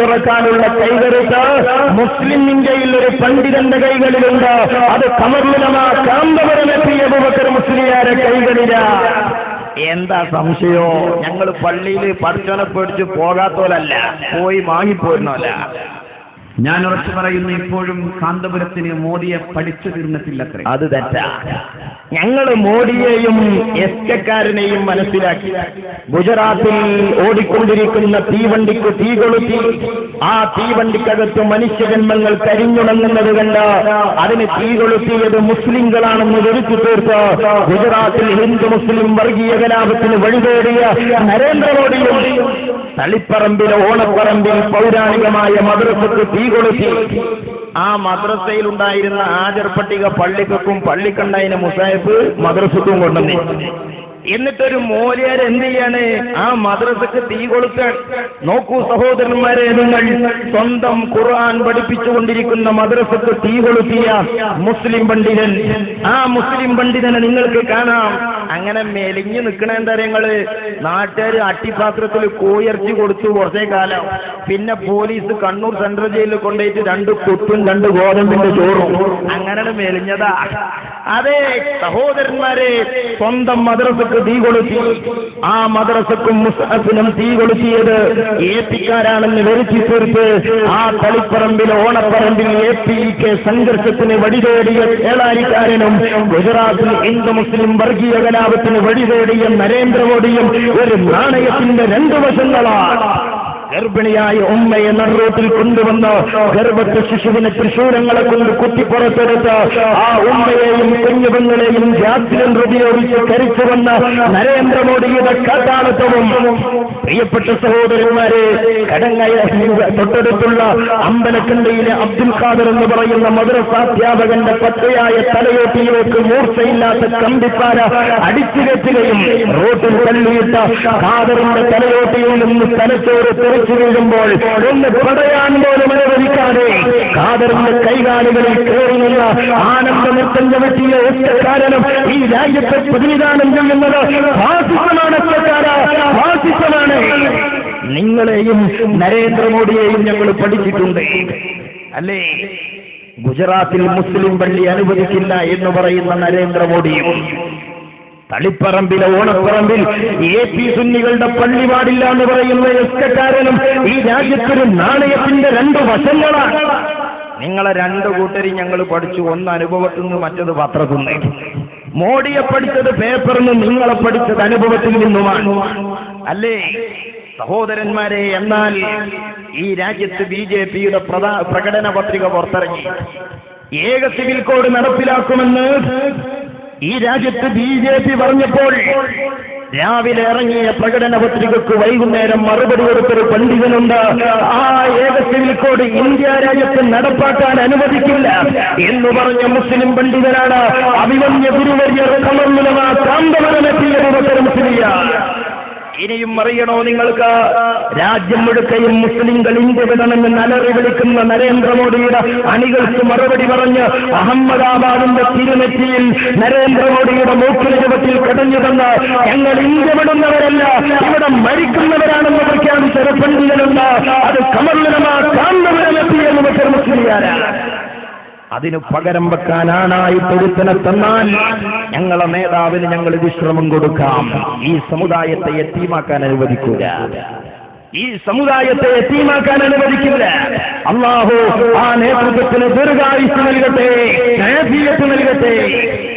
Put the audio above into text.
തുറക്കാനുള്ള കൈകരുത്ത് മുസ്ലിം ഇന്ത്യയിൽ ഒരു പണ്ഡിതന്റെ കൈകളിലുണ്ട്. അത് കമർലുലമ കാന്തപുരമെത്തിയ ബുബക്കർ മുസ്ലിയാരെ കൈകളില. എന്താ സംശയോ? ഞങ്ങൾ പള്ളിയിൽ പഠിച്ചോനെ പേടിച്ച് പോകാത്തോലല്ല. പോയി വാങ്ങിപ്പോരുന്നല്ല ഞാൻ ഉറച്ചു പറയുന്നു ഇപ്പോഴും കാന്തപുരത്തിന് മോദിയെ പഠിച്ചു തീർന്നിട്ടില്ലത്രേ. അത് തെറ്റാ. ഞങ്ങൾ മോഡിയെയും എസ് കെക്കാരനെയും മനസ്സിലാക്കി. ഗുജറാത്തിൽ ഓടിക്കൊണ്ടിരിക്കുന്ന തീവണ്ടിക്ക് തീ കൊളുത്തി. ആ തീവണ്ടിക്കകത്ത് മനുഷ്യജന്മങ്ങൾ കരിഞ്ഞുണങ്ങുന്നത് കണ്ട് അതിന് തീ കൊളുത്തിയത് മുസ്ലിങ്ങളാണെന്ന് വിളിച്ചു തീർത്ത് ഗുജറാത്തിൽ ഹിന്ദു മുസ്ലിം വർഗീയ കലാപത്തിന് വഴിതേടിയ നരേന്ദ്രമോദിയും തളിപ്പറമ്പിലെ ഓണപ്പറമ്പിൽ പൗരാണികമായ മദ്രസക്ക് തീ കൊളുത്തി. ആ മദ്രസയിൽ ഉണ്ടായിരുന്ന ആചർപ്പട്ടിക പട്ടിക പള്ളിക്കും പള്ളിക്കണ്ടതിന് മുസാഹിബ് മദ്രസക്കും കൊണ്ടുവന്നു. എന്നിട്ടൊരു മോലിയാർ എന്ത് ചെയ്യാണ്? ആ മദ്രസക്ക് തീ കൊളുത്താൻ. നോക്കൂ സഹോദരന്മാരെ നിങ്ങൾ സ്വന്തം ഖുർആൻ പഠിപ്പിച്ചുകൊണ്ടിരിക്കുന്ന മദ്രസക്ക് തീ കൊളുത്തിയ മുസ്ലിം പണ്ഡിതൻ. ആ മുസ്ലിം പണ്ഡിതനെ നിങ്ങൾക്ക് കാണാം. അങ്ങനെ മെലിഞ്ഞു നിൽക്കണ എന്താ നിങ്ങൾ? നാട്ടുകാർ അട്ടിപാത്രത്തിൽ കോയർച്ചി കൊടുത്തു കുറച്ചേ കാലം. പിന്നെ പോലീസ് കണ്ണൂർ സെൻട്രൽ ജയിലിൽ കൊണ്ടുപോയിട്ട് രണ്ട് കുത്തും രണ്ട് ഗോതമ്പിന്റെ ചോറും. അങ്ങനെ മെലിഞ്ഞതാ. അതെ സഹോദരന്മാരെ സ്വന്തം മദ്രസക്ക് തീ കൊളുത്തി. ആ മദ്രസക്കും മുസ്ഹഫിനും തീ കൊളുത്തിയത് എ പിക്കാരാണെന്ന് വരുത്തി തീർത്ത് ആ തളിപ്പറമ്പിൽ ഓണപ്പറമ്പിൽ എ പി കെ സംഘർഷത്തിന് വഴിതേടിയ കേളാരിക്കാരനും ഗുജറാത്തിൽ ഹിന്ദു മുസ്ലിം വർഗീയ കലാപത്തിന് വഴിതേടിയ നരേന്ദ്രമോദിയും ഒരു നാണയത്തിന്റെ രണ്ടു വശങ്ങളാണ് ഗർഭിണിയായ ഉമ്മയെ നടുറോട്ടിൽ കൊണ്ടുവന്ന് ഗർഭത്തെ ശിശുവിനെ തൃശൂരങ്ങളെ കൊണ്ട് കുത്തിപ്പുറത്തെടുത്ത് ആ ഉമ്മയെയും കുഞ്ഞുപെങ്ങളെയും ജാത്തിലും ഉപയോഗിച്ച് കരിച്ചു വന്ന നരേന്ദ്രമോദിയുടെ കാട്ടാളത്വവും പ്രിയപ്പെട്ട സഹോദരന്മാരെ കടങ്ങയ തൊട്ടടുത്തുള്ള അമ്പലക്കണ്ടയിലെ അബ്ദുൽ ഖാദർ എന്ന് പറയുന്ന മദ്രസാധ്യാപകന്റെ പച്ചയായ തലയോട്ടിയിലേക്ക് മൂർച്ചയില്ലാത്ത കമ്പിപ്പാര അടിച്ചു കെട്ടുകയും റോട്ടിൽ തള്ളിയിട്ട ഖാദറിന്റെ തലയോട്ടിയിൽ നിന്ന് തലച്ചോറ് തെറിച്ചു വീഴുമ്പോൾ ഒന്ന് പടയാൻ പോലും അനുവദിക്കാതെ കാതറിന്റെ കൈകാലുകളിൽ കയറി നിന്ന ആനന്ദ നൃത്തം ചവിട്ടിയ ഒറ്റക്കാരനും ഈ രാജ്യത്തെ പ്രതിനിധാനം ചെയ്യുന്നത് ഒറ്റക്കാര ഫാസിസമാണ്. നിങ്ങളെയും നരേന്ദ്രമോദിയെയും ഞങ്ങൾ പഠിച്ചിട്ടുണ്ട്. അല്ലേ? ഗുജറാത്തിൽ മുസ്ലിം പള്ളി അനുവദിക്കില്ല എന്ന് പറയുന്ന നരേന്ദ്രമോദിയും തളിപ്പറമ്പിലെ ഓണപ്പറമ്പിൽ എ പി സുന്നികളുടെ പള്ളി പാടില്ല എന്ന് പറയുന്ന എസ്കക്കാരനും ഈ രാജ്യത്തൊരു നാണയത്തിന്റെ രണ്ട് വശങ്ങളാണ് നിങ്ങളെ രണ്ട് കൂട്ടരും ഞങ്ങൾ പഠിച്ചു. ഒന്ന് അനുഭവത്തിൽ നിന്ന് മറ്റത് പത്രത്തിൽ നിന്ന്. മോഡിയെ പഠിച്ചത് പേപ്പറിൽ നിന്ന് നിങ്ങളെ പഠിച്ചത് അനുഭവത്തിൽ നിന്നുമാണ്. അല്ലേ? സഹോദരന്മാരെ എന്നാൽ ഈ രാജ്യത്ത് ബി ജെ പിയുടെ പ്രകടന പത്രിക പുറത്തിറങ്ങി. ഏക സിവിൽ കോഡ് നടപ്പിലാക്കുമെന്ന് ഈ രാജ്യത്ത് ബി ജെ പി പറഞ്ഞപ്പോൾ രാവിലെ ഇറങ്ങിയ പ്രകടന പത്രികക്ക് വൈകുന്നേരം മറുപടി കൊടുത്തൊരു പണ്ഡിതനുണ്ട്. ആ ഏക സിവിൽ ഇന്ത്യ രാജ്യത്ത് നടപ്പാക്കാൻ അനുവദിക്കില്ല എന്ന് പറഞ്ഞ മുസ്ലിം പണ്ഡിതനാണ് അഭിമന്യ ഗുരുവര്യർ കമർമുലമാ കാന്തവരമെത്തിയ മുസ്ലിയ. ഇനിയും അറിയണോ നിങ്ങൾക്ക്? രാജ്യം മുഴുക്കയും മുസ്ലിംകൾ ഇന്ത്യ വിടണമെന്ന് അലറി വിളിക്കുന്ന നരേന്ദ്രമോദിയുടെ അണികൾക്ക് മറുപടി പറഞ്ഞ് അഹമ്മദാബാദിന്റെ തിരുനെറ്റിയിൽ നരേന്ദ്രമോദിയുടെ ചുവട്ടിൽ കടഞ്ഞു തന്ന് ഞങ്ങൾ ഇന്ത്യ വിടുന്നവരല്ല ഇവിടെ മരിക്കുന്നവരാണെന്ന് പ്രഖ്യാപിച്ച ഒരു അത് അതിന് പകരം വെക്കാനാണായി പൊരുത്തനെ തന്നാൽ ഞങ്ങളെ നേതാവിന് ഞങ്ങൾ വിശ്രമം കൊടുക്കാം. ഈ സമുദായത്തെ എത്തിമാക്കാൻ അനുവദിക്കൂല. ഈ സമുദായത്തെ എത്തിമാക്കാൻ അനുവദിക്കില്ല. അള്ളാഹു ആ നേതൃത്വത്തിന് ദീർഘായുസ് നൽകട്ടെ നാഫി